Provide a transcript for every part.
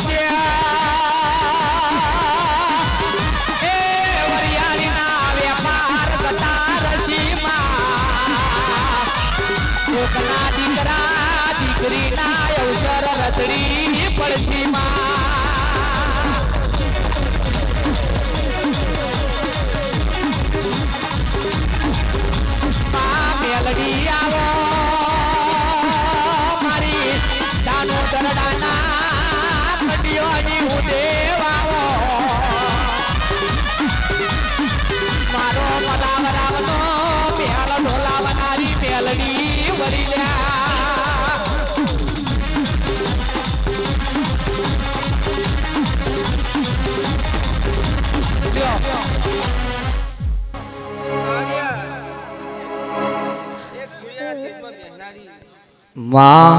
yeah. માં.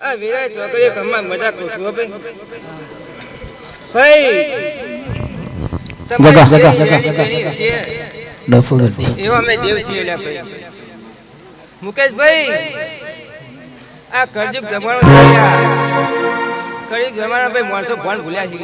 આ વીરા કમમાં મજા કરું હો ભાઈ. ભાઈ જગા, જગા, જગા, જગા. છે. એવા અમે દેવ છીએ ભાઈ મુકેશભાઈ આ કરજુક જમાનો છે લ્યા. ભાઈ માણસો ભણ ભૂલ્યા છે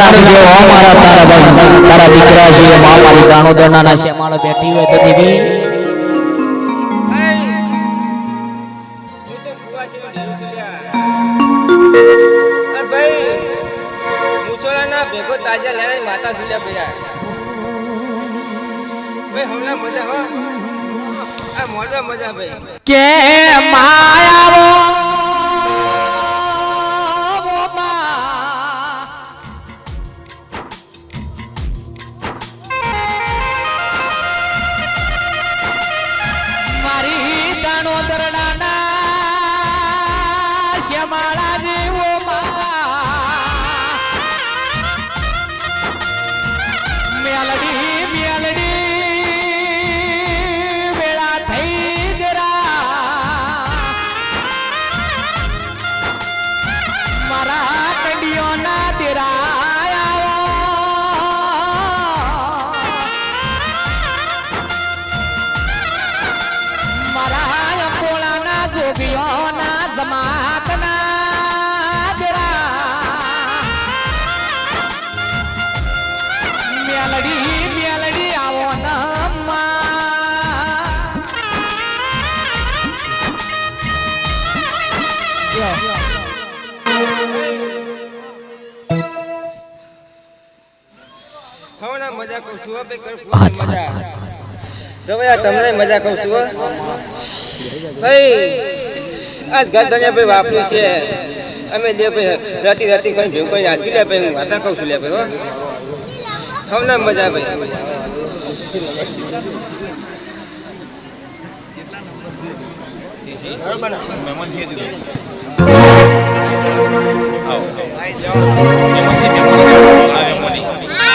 રાખજો. અમારા તારા ભાઈ તારા દીકરા છે માં મારી દાણો દોનાના બેઠી હોય તો દેવી ભેગો તાજા લેણાની માતા છું લ્યા ભૈયા. ભાઈ હમણાં મજા હો. આ મજા ભાઈ. કે માયાવો અચ્છા, તો ભાઈ તમને મજા કહું છું ભાઈ આજ ઘર ધણિયા ભાઈ વાપર્યું છે અમે દે ભાઈ રાતી રાતી કોઈ ભેગું કોઈ નાસી લે ભાઈ હું વાતા કહું છું લે ભાઈ હમને મજા ભાઈ મારી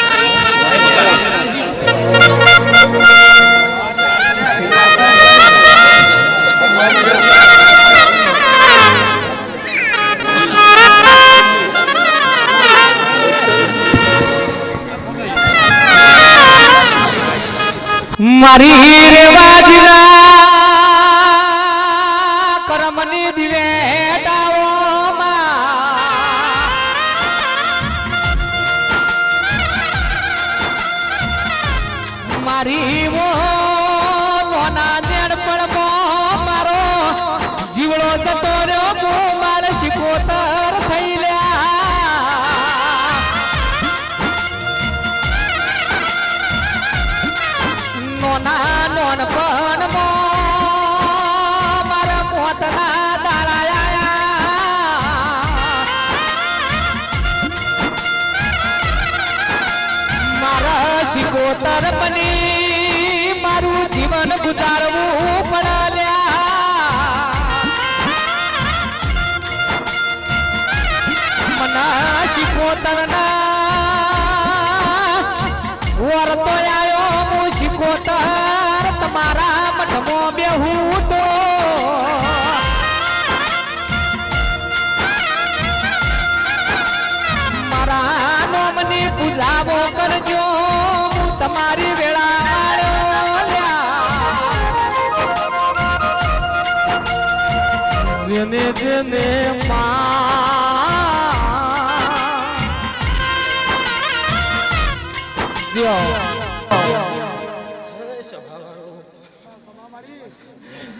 જેને જેને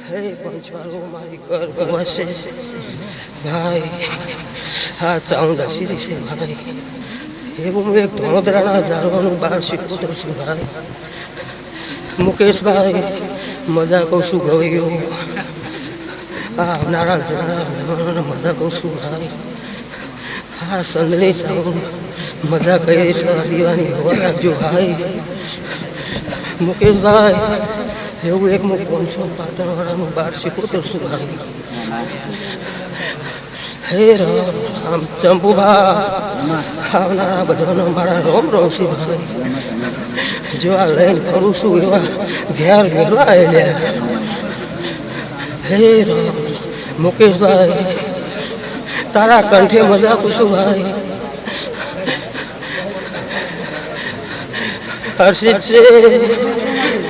હે પંચવાળો મારી ઘર વસે ભાઈ હા ચાઉંડા સિરી છે ભાઈ એવું હું એક ધોળદરાના ઝાડવાનું બહાર શીખવું છું ભાઈ મુકેશભાઈ મજા કહું છું ગયો હા આવનારા જનારા મહેમાનોને મજા કહું છું. ભાઈ હા સંદની ચાઉં મજા છે દીવાની હોવા રાખજો ભાઈ મુકેશભાઈ એવું એક હું પાંચસો પાટણવાળાનું બાર શીખવતો છું ભાઈ હે રામ રામ ચંપુભા આવનારા બધાનો મારા રોમ રોમ છું ભાઈ જો આ લઈને ફરું છું એવા ઘેર ઘેરવા હે રામ મુકેશભાઈ તારા કંઠે મજા છું ભાઈ હર્ષિત છે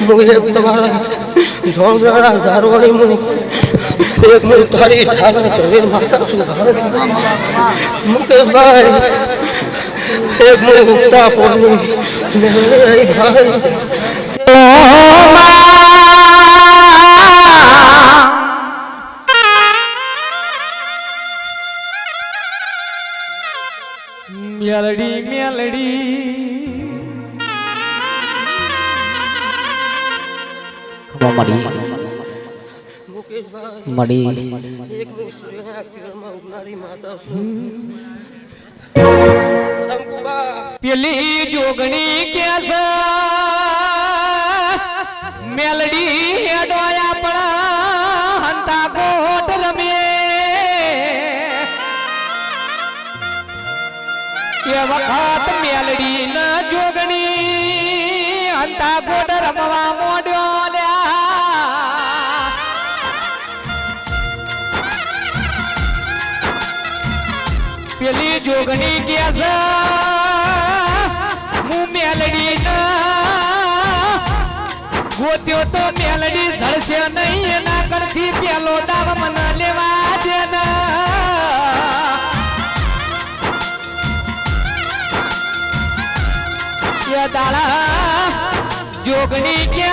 હું એક તમારા ઢોંગરા ધારવાણી હું એક હું તારી ધારા કરે માતા છું ભાઈ મુકેશભાઈ એક હું ઉગતા પોડની ભાઈ મળી મળી. પેલી જોગણી કેસ, મેલડી હેડોયા પડા હંતા કોટ રમે એ વખત મેલડી ન જોગણી હંતા કોટ રમવા પેલી ગયા હું મેલડી ગોત્યો તો મેલડી ઝડશે નહીં, એના કરથી પેલો દાવ મને લેવા દે દાડા જોગણી કે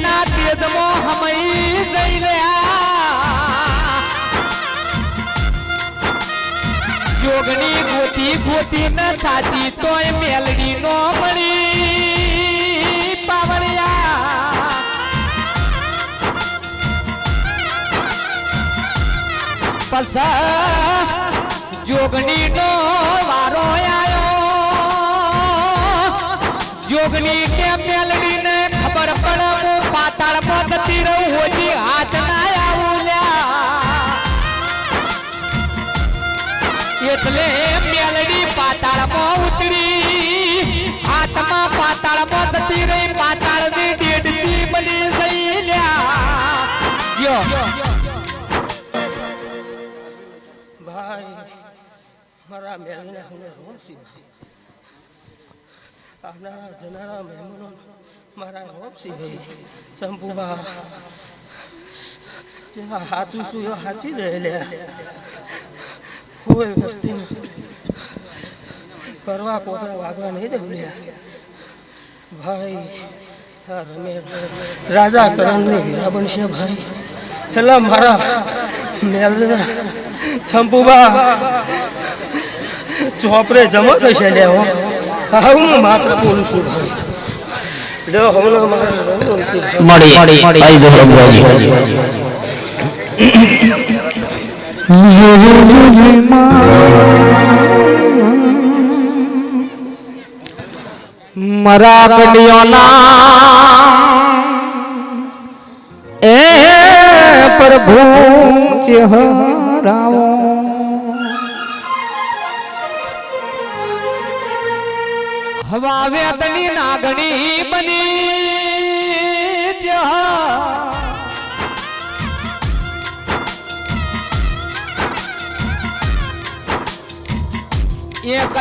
સૂર્યના તેજમાં હમઈ જઈ રહ્યા. જોગણી ગોતી ગોતી ન સાચી તોય મેલડી નો મળી પાવળિયા. પસા જોગણી નો વારો આયો. જોગણી કે મેલડી ને ખબર પડે? જતી રહું હોજી હાથ ના આવું એટલે મેલડી પાતાળમાં ઉતરી. હાથમાં પાતાળમાં જતી રહી પાતાળની ડેડચી બની ગઈ લ્યા ભાઈ, મારા મેલને હું રોમસી ભાઈ આવનારા જનારા મારા ચંપુબા જેવા હાચું છું એવા હાચી રહેલા. હોય વસ્તી કરવા કોતરા વાગવા નહીં દઉં ભાઈ રાજા કરણની વીરા બનશે ભાઈ. એટલે મારા મેલના ચંપુબા ચોપડે જમો થશે લે હું માત્ર બોલું છું ભાઈ. છે મળી આઈ જો મરા કડિયોના એ પ્રભુ ચહેરાવો હવા વેતની નાગણી બની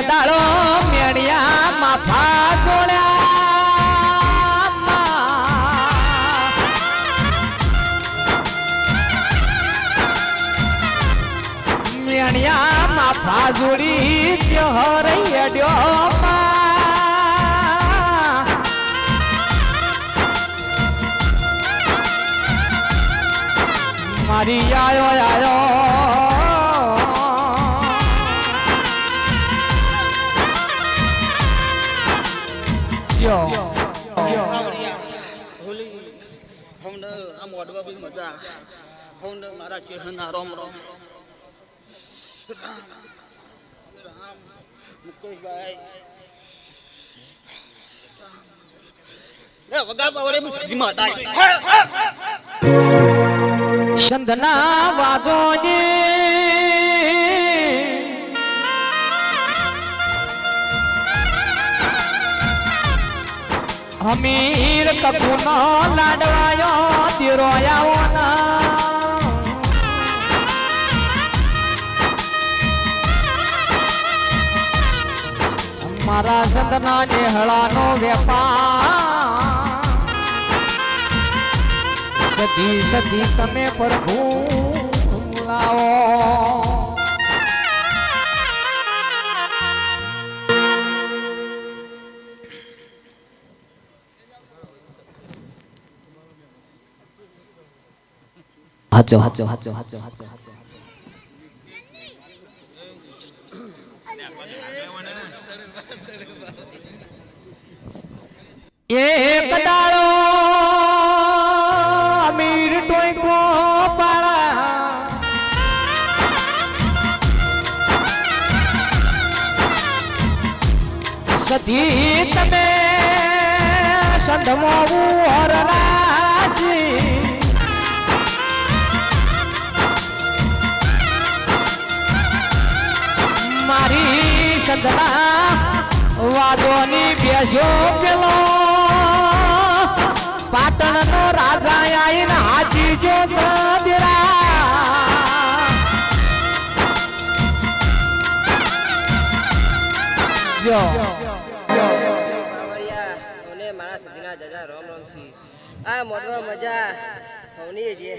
દાડો મેળિયા માફા જોડ્યા મેણિયા માફા જોડી ત્યોર અડ્યો મારી આયો હોલી હમને આ મોઢવા બી મજા. હમને મારા ચહેરાના રોમ રોમ. રામ રામ મુકેશભાઈ. એ વગર પાવડે હમીર કપૂનો લાડવાયો તેરો આવો મારા સંતના નેહળાનો વેપાર. સદી સદી તમે પ્રભુ લાવો હાચો હાચો હાચો હાચો હાચો એક દાડો અમીર ટોયકો પાળા સતી તમે સંધમો હરલાસી મારી સંધના વાદોની બેસ્યો પેલો. પાટણનો રાજા આઈને હાજી જો સદરા જો. મારા સદીના જજા રોમ રોમ સી આ મજા હોની જે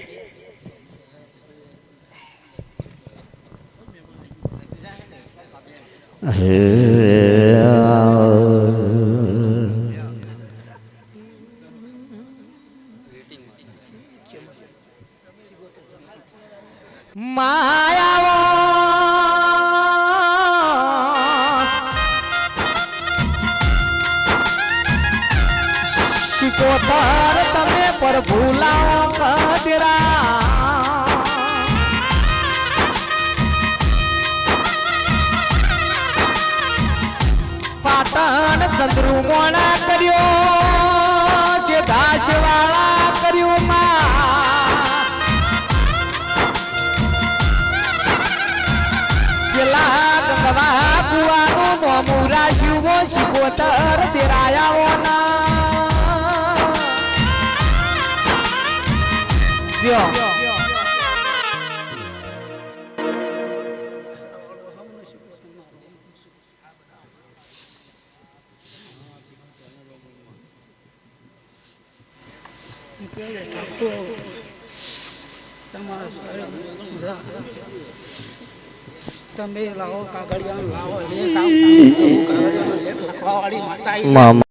માયાવો. શિકોતર તમે પર ભૂલાઓ કદરા. પાટણ કોણા કર્યો? જે દાસવાળા કર્યું પેલા ગંગવા કુવાનું મોમું રાશ્યું શિકોતર ના. તમે લાવો કાગળિયા લાવો લે કાગળિયા લે માતા